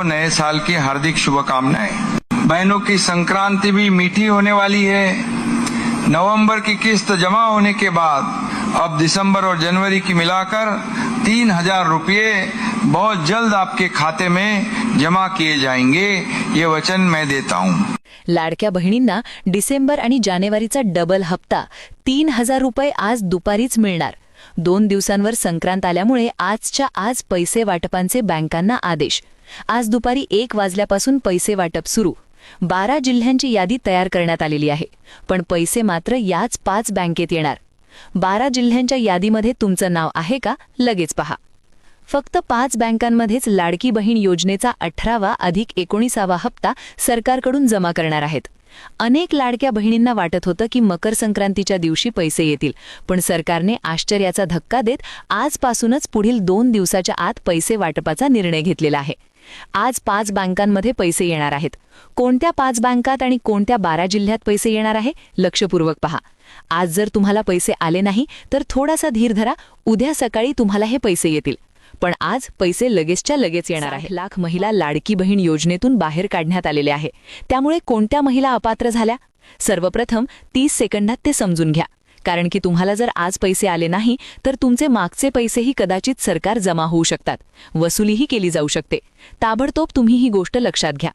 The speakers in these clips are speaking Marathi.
को नए साल की हार्दिक शुभकामनाएं। बहनों की संक्रांति भी मीठी होने वाली है। नवंबर की किस्त जमा होने के बाद अब दिसंबर और जनवरी की मिलाकर तीन हजार रुपये बहुत जल्द आपके खाते में जमा किए जाएंगे। ये वचन मैं देता हूँ। लाडक्या बहिणींना डिसेंबर आणि जानेवारीचा डबल हप्ता तीन हजार रुपये आज दुपारीच मिळणार। दोन दिवसांवर संक्रांत आल्यामुळे आजच्या आज पैसे वाटपांचे बँकांना आदेश. आज दुपारी एक वाजल्यापासून पैसे वाटप सुरू. बारा जिल्ह्यांची यादी तयार करण्यात आलेली आहे. पण पैसे मात्र याच पाच बँकेत येणार. बारा जिल्ह्यांच्या यादीमध्ये तुमचं नाव आहे का? लगेच पहा. फक्त पाच बँकांमध्येच लाडकी बहीण योजनेचा अठरावा अधिक एकोणीसावा हप्ता सरकारकडून जमा करणार आहेत. अनेक लाडक्या बहिणींना वाटत होतं की मकर संक्रांतीच्या दिवशी पैसे येतील पण सरकारने आश्चर्याचा धक्का देत आजपासूनच पुढील दोन दिवसाच्या आत पैसे वाटपाचा निर्णय घेतलेला आहे. आज पाच बँकांमध्ये पैसे येणार आहेत. कोणत्या पाच बँकात आणि कोणत्या बारा जिल्ह्यात पैसे येणार आहे लक्षपूर्वक पहा. आज जर तुम्हाला पैसे आले नाही तर थोडासा धीर धरा उद्या सकाळी तुम्हाला हे पैसे येतील. पण आज पैसे लगेचच्या लगेच येणार आहे लाख महिला लाडकी बहीण योजनेतून बाहेर काढण्यात आलेले आहे. त्यामुळे कोणत्या महिला अपात्र झाल्या? सर्वप्रथम तीस सेकंदात ते समजून घ्या. कारण की तुम्हाला जर आज पैसे आले नाही तर तुमचे मागचे पैसेही कदाचित सरकार जमा होऊ शकतात. वसुलीही केली जाऊ शकते. ताबडतोब तुम्ही ही गोष्ट लक्षात घ्या.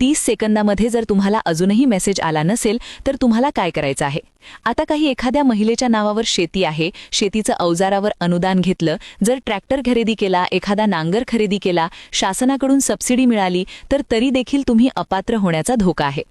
तीस सेकंदामध्ये जर तुम्हाला अजूनही मेसेज आला नसेल तर तुम्हाला काय करायचं आहे? आता काही एखाद्या महिलेच्या नावावर शेती आहे शेतीचं अवजारावर अनुदान घेतलं जर ट्रॅक्टर खरेदी केला एखादा नांगर खरेदी केला शासनाकडून सबसिडी मिळाली तर तरी देखील तुम्ही अपात्र होण्याचा धोका आहे.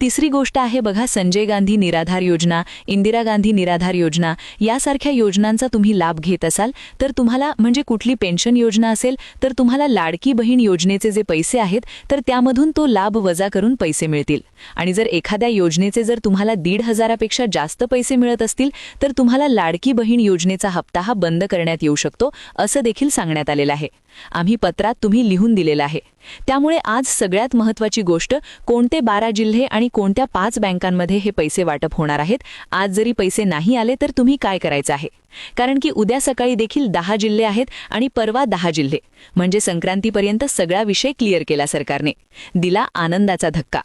तिसरी गोष्ट आहे बघा संजय गांधी निराधार योजना इंदिरा गांधी निराधार योजना यासारख्या योजनांचा तुम्ही लाभ घेत असाल तर तुम्हाला म्हणजे कुठली पेन्शन योजना असेल तर तुम्हाला लाडकी बहीण योजनेचे जे पैसे आहेत तर त्यामधून तो लाभ वजा करून पैसे मिळतील. आणि जर एखाद्या योजनेचे जर तुम्हाला दीड हजारापेक्षा जास्त पैसे मिळत असतील तर तुम्हाला लाडकी बहीण योजनेचा हप्ता हा बंद करण्यात येऊ शकतो असं देखील सांगण्यात आलेलं आहे. आम्ही पत्रात तुम्ही लिहून दिलेलं आहे. त्यामुळे आज सगळ्यात महत्त्वाची गोष्ट कोणते बारा जिल्हे आणि कोणत्या पाच बँकांमध्ये हे पैसे वाटप होणार आहेत. आज जरी पैसे नाही आले तर तुम्ही काय करायचं आहे? कारण की उद्या सकाळी देखील दहा जिल्हे आहेत आणि परवा दहा जिल्हे. म्हणजे संक्रांतीपर्यंत सगळा विषय क्लिअर केला सरकारने. दिला आनंदाचा धक्का.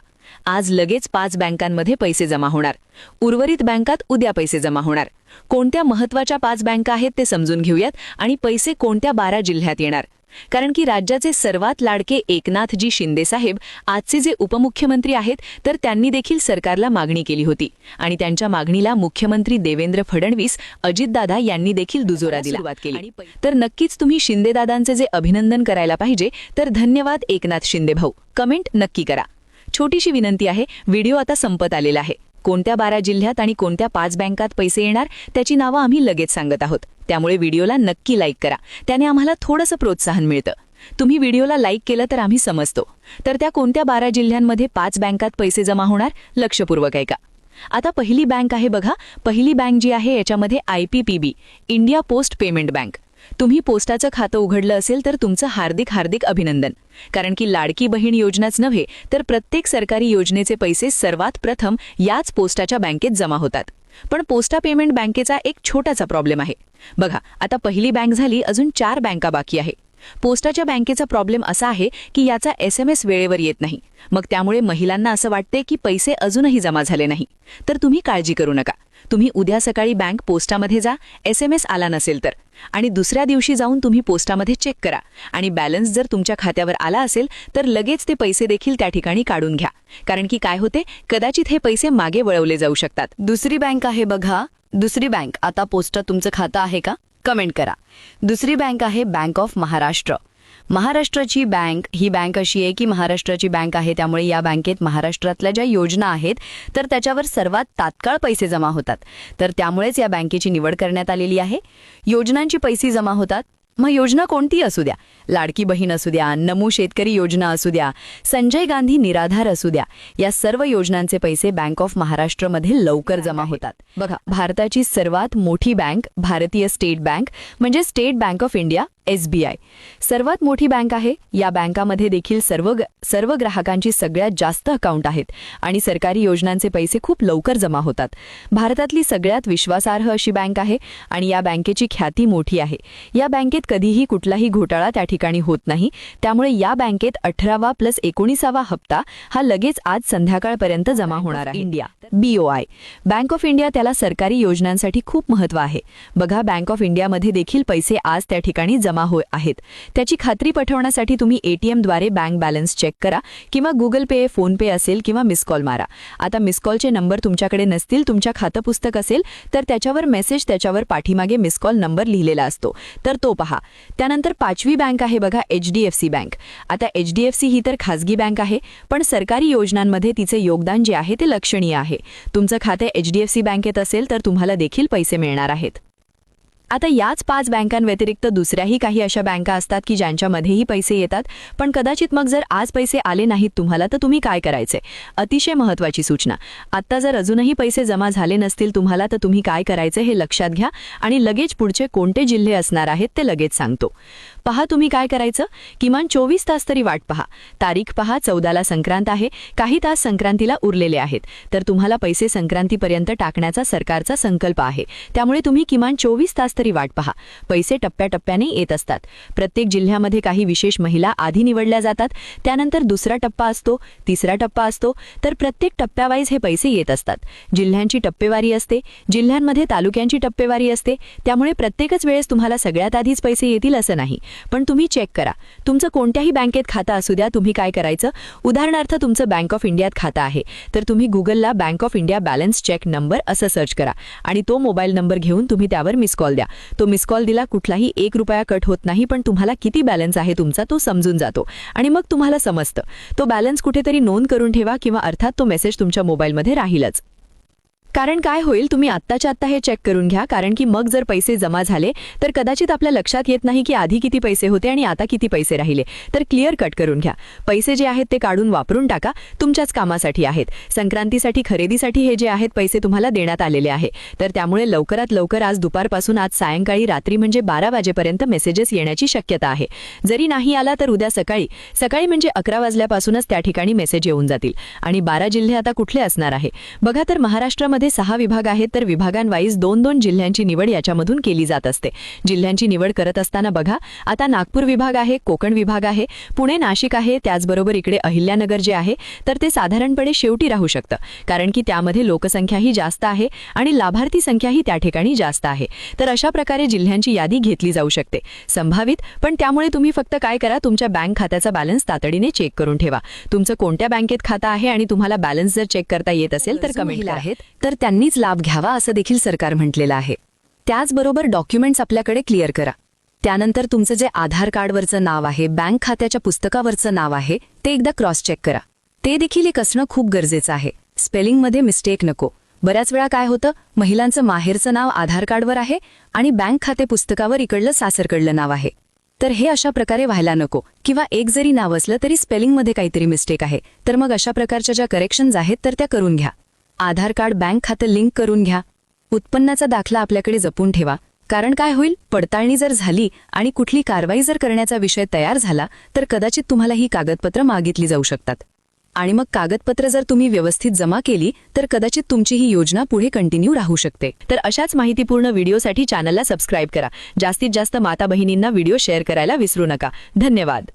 आज लगेच पाच बँकांमध्ये पैसे जमा होणार. उर्वरित बँकात उद्या पैसे जमा होणार. कोणत्या महत्त्वाच्या पाच बँका आहेत ते समजून घेऊयात आणि पैसे कोणत्या बारा जिल्ह्यात येणार. कारण की राज्याचे सर्वात लाडके एकनाथजी शिंदेसाहेब आजचे जे उपमुख्यमंत्री आहेत तर त्यांनी देखील सरकारला मागणी केली होती. आणि त्यांच्या मागणीला मुख्यमंत्री देवेंद्र फडणवीस अजितदादा यांनी देखील दुजोरा दिला. सुरुवात केली. तर नक्कीच तुम्ही शिंदेदादांचे जे अभिनंदन करायला पाहिजे तर धन्यवाद एकनाथ शिंदे भाऊ. कमेंट नक्की करा. छोटीशी विनंती आहे व्हिडिओ आता संपत आलेला आहे. कोणत्या बारा जिल्ह्यात आणि कोणत्या पाच बँकात पैसे येणार त्याची नावं आम्ही लगेच सांगत आहोत. त्यामुळे व्हिडिओला नक्की लाईक करा. त्याने आम्हाला थोडंसं प्रोत्साहन मिळतं. तुम्ही व्हिडिओला लाईक केलं तर आम्ही समजतो. तर त्या कोणत्या बारा जिल्ह्यांमध्ये पाच बँकात पैसे जमा होणार लक्षपूर्वक ऐका. आता पहिली बँक आहे बघा. पहिली बँक जी आहे याच्यामध्ये IPPB India post payment bank. तुम्ही पोस्टाचं खातं उघडलं असेल तर तुमचं हार्दिक हार्दिक अभिनंदन. कारण की लाडकी बहीण योजनाच नव्हे तर प्रत्येक सरकारी योजनेचे पैसे सर्वात प्रथम याच पोस्टाच्या बँकेत जमा होतात. पण पोस्टा पेमेंट बँकेचा एक छोटासा प्रॉब्लेम आहे. बघा आता पहिली बँक झाली अजून चार बँका बाकी आहे. पोस्टाच्या बँकेचा प्रॉब्लेम असा आहे की याचा एस एम एस वेळेवर येत नाही. मग त्यामुळे महिलांना असं वाटते की पैसे अजूनही जमा झाले नाही. तर तुम्ही काळजी करू नका. तुम्ही उद्या सकाळी बँक पोस्टामध्ये जा एस एम एस आला नसेल तर. आणि दुसऱ्या दिवशी जाऊन तुम्ही पोस्टामध्ये चेक करा. आणि बॅलन्स जर तुमच्या खात्यावर आला असेल तर लगेच ते पैसे देखील त्या ठिकाणी काढून घ्या. कारण की काय होते? कदाचित हे पैसे मागे वळवले जाऊ शकतात. दुसरी बँक आहे बघा. दुसरी बँक. आता पोस्टात तुमचं खातं आहे का? कमेंट करा. दुसरी बँक आहे बँक ऑफ महाराष्ट्र. महाराष्ट्राची बँक ही बँक अशी आहे की महाराष्ट्राची बँक आहे त्यामुळे या बँकेत महाराष्ट्रातल्या ज्या योजना आहेत तर त्याच्यावर सर्वात तात्काळ पैसे जमा होतात. तर त्यामुळेच या बँकेची निवड करण्यात आलेली आहे. योजनांची पैसे जमा होतात. मग योजना कोणती असू द्या? लाडकी बहीण असू द्या नमू शेतकरी योजना असू द्या संजय गांधी निराधार असू द्या या सर्व योजनांचे पैसे बँक ऑफ महाराष्ट्रमध्ये लवकर जमा होतात. बघा. भारताची सर्वात मोठी बँक भारतीय स्टेट बँक म्हणजे state bank of India SBI सर्वात मोठी बँक आहे. या बँकामध्ये देखील सर्व सर्व ग्राहकांची सगळ्यात जास्त अकाउंट आहेत आणि सरकारी योजनांचे पैसे खूप लवकर जमा होतात. भारतातली सगळ्यात विश्वासार्ह अशी बँक आहे आणि या बँकेची ख्याती मोठी आहे. या बँकेत कधीही कुठलाही घोटाळा त्या ठिकाणी होत नाही. त्यामुळे या बँकेत अठरावा प्लस एकोणीसावा हप्ता हा लगेच आज संध्याकाळपर्यंत जमा होणार आहे. India. BOI bank of India त्याला सरकारी योजनांसाठी खूप महत्त्व आहे. बघा बँक ऑफ इंडियामध्ये देखील पैसे आज त्या ठिकाणी जमा होत आहेत. त्याची खात्री पठवण्यासाठी तुम्ही एटीएमद्वारे बँक बॅलन्स चेक करा किंवा गुगल पे फोनपे असेल किंवा मिस कॉल मारा. आता मिस कॉलचे नंबर तुमच्याकडे नसतील तुमच्या खातं पुस्तक असेल तर त्याच्यावर मेसेज त्याच्यावर पाठीमागे मिस कॉल नंबर लिहिलेला असतो. तर तो पहा. त्यानंतर पाचवी बँक आहे बघा H D F C bank आता एच डी एफ सी ही तर खाजगी बँक आहे पण सरकारी योजनांमध्ये तिचे योगदान जे आहे ते लक्षणीय आहे. तुमचं खाते एच डी एफ सी बँकेत असेल तर तुम्हाला देखील पैसे मिळणार आहेत. आता याच पाच बँकांव्यतिरिक्त दुसऱ्याही काही अशा बँका असतात की ज्यांच्यामध्येही पैसे येतात पण कदाचित मग जर आज पैसे आले नाहीत तुम्हाला तर तुम्ही काय करायचे? अतिशय महत्त्वाची सूचना. आत्ता जर अजूनही पैसे जमा झाले नसतील तुम्हाला तर तुम्ही काय करायचे हे लक्षात घ्या आणि लगेच पुढचे कोणते जिल्हे असणार आहेत ते लगेच सांगतो. पहा तुम्ही काय करायचं? किमान चोवीस तास तरी वाट पहा. तारीख पहा चौदाला संक्रांत आहे. काही तास संक्रांतीला उरलेले आहेत. तर तुम्हाला पैसे संक्रांतीपर्यंत टाकण्याचा सरकारचा संकल्प आहे. त्यामुळे तुम्ही किमान चोवीस तास तरी वाट पहा. पैसे टप्प्याटप्प्याने येत असतात. प्रत्येक जिल्ह्यामध्ये काही विशेष महिला आधी निवडल्या जातात. त्यानंतर दुसरा टप्पा असतो तिसरा टप्पा असतो तर प्रत्येक टप्प्यावाईज हे पैसे येत असतात. जिल्ह्यांची टप्पेवारी असते जिल्ह्यांमध्ये तालुक्यांची टप्पेवारी असते त्यामुळे प्रत्येकच वेळेस तुम्हाला सगळ्यात आधीच पैसे येतील असं नाही. पण तुम्ही चेक करा. तुमचं कोणत्याही बँकेत खातं असू द्या तुम्ही काय करायचं? उदाहरणार्थ तुमचं बँक ऑफ इंडियात खातं आहे. तर तुम्ही गुगलला bank of India balance check number असं सर्च करा आणि तो मोबाईल नंबर घेऊन तुम्ही त्यावर मिस कॉल द्या. तो मिस कॉल दिला कुठलाही एक रुपया कट होत नाही पण तुम्हाला किती बॅलन्स आहे तुमचा तो समजून जातो. आणि मग तुम्हाला समजतं. तो बॅलन्स कुठेतरी नोंद करून ठेवा किंवा अर्थात तो मेसेज तुमच्या मोबाईलमध्ये राहीलच. कारण काय होईल तुम्ही आत्ताच्या आत्ता हे चेक करून घ्या. कारण की मग जर पैसे जमा झाले तर कदाचित आपल्या लक्षात येत नाही की आधी किती पैसे होते आणि आता किती पैसे राहिले. तर क्लिअर कट करून घ्या. पैसे जे आहेत ते काढून वापरून टाका. तुमच्याच कामासाठी आहेत. संक्रांतीसाठी खरेदीसाठी हे जे आहेत पैसे तुम्हाला देण्यात आलेले आहे. तर त्यामुळे लवकरात लवकर आज दुपारपासून आज सायंकाळी रात्री म्हणजे बारा वाजेपर्यंत मेसेजेस येण्याची शक्यता आहे. जरी नाही आला तर उद्या सकाळी सकाळी म्हणजे अकरा वाजल्यापासूनच त्या ठिकाणी मेसेज येऊन जातील. आणि बारा जिल्हे आता कुठले असणार आहे? बघा तर महाराष्ट्रामध्ये सहा विभाग आहेत तर विभागांवाईज दोन दोन जिल्ह्यांची निवड याच्यामधून केली जात असते. जिल्ह्यांची निवड करत असताना बघा आता नागपूर विभाग आहे कोकण विभाग आहे पुणे नाशिक आहे त्याचबरोबर इकडे अहिल्यानगर जे आहे तर ते साधारणपणे शेवटी राहू शकतं. कारण की त्यामध्ये लोकसंख्याही जास्त आहे आणि लाभार्थी संख्याही त्या ठिकाणी जास्त आहे. तर अशा प्रकारे जिल्ह्यांची यादी घेतली जाऊ शकते. संभावित पण त्यामुळे तुम्ही फक्त काय करा तुमच्या बँक खात्याचा बॅलन्स तातडीने चेक करून ठेवा. तुमचं कोणत्या बँकेत खातं आहे आणि तुम्हाला बॅलन्स जर चेक करता येत असेल तर कमेंट आहेत तर त्यांनीच लाभ घ्यावा असं देखील सरकार म्हटलेलं आहे. त्याचबरोबर डॉक्युमेंट्स आपल्याकडे क्लिअर करा. त्यानंतर तुमचं जे आधार कार्डवरचं नाव आहे बँक खात्याच्या पुस्तकावरचं नाव आहे ते एकदा क्रॉस चेक करा. ते देखील एक असणं खूप गरजेचं आहे. स्पेलिंगमध्ये मिस्टेक नको. बऱ्याच वेळा काय होतं महिलांचं माहेरचं नाव आधार कार्डवर आहे आणि बँक खाते पुस्तकावर इकडलं सासरकडलं नाव आहे. तर हे अशा प्रकारे व्हायला नको. किंवा एक जरी नाव असलं तरी स्पेलिंगमध्ये काहीतरी मिस्टेक आहे. तर मग अशा प्रकारच्या ज्या करेक्शन्स आहेत तर त्या करून घ्या. आधार कार्ड बँक खातं लिंक करून घ्या. उत्पन्नाचा दाखला आपल्याकडे जपून ठेवा. कारण काय होईल? पडताळणी जर झाली आणि कुठली कारवाई जर करण्याचा विषय तयार झाला तर कदाचित तुम्हाला ही कागदपत्र मागितली जाऊ शकतात. आणि मग कागदपत्र जर तुम्ही व्यवस्थित जमा केली तर कदाचित तुमची ही योजना पुढे कंटिन्यू राहू शकते. तर अशाच माहितीपूर्ण व्हिडिओसाठी चॅनलला सबस्क्राईब करा. जास्तीत जास्त माता बहिणींना व्हिडिओ शेअर करायला विसरू नका. धन्यवाद.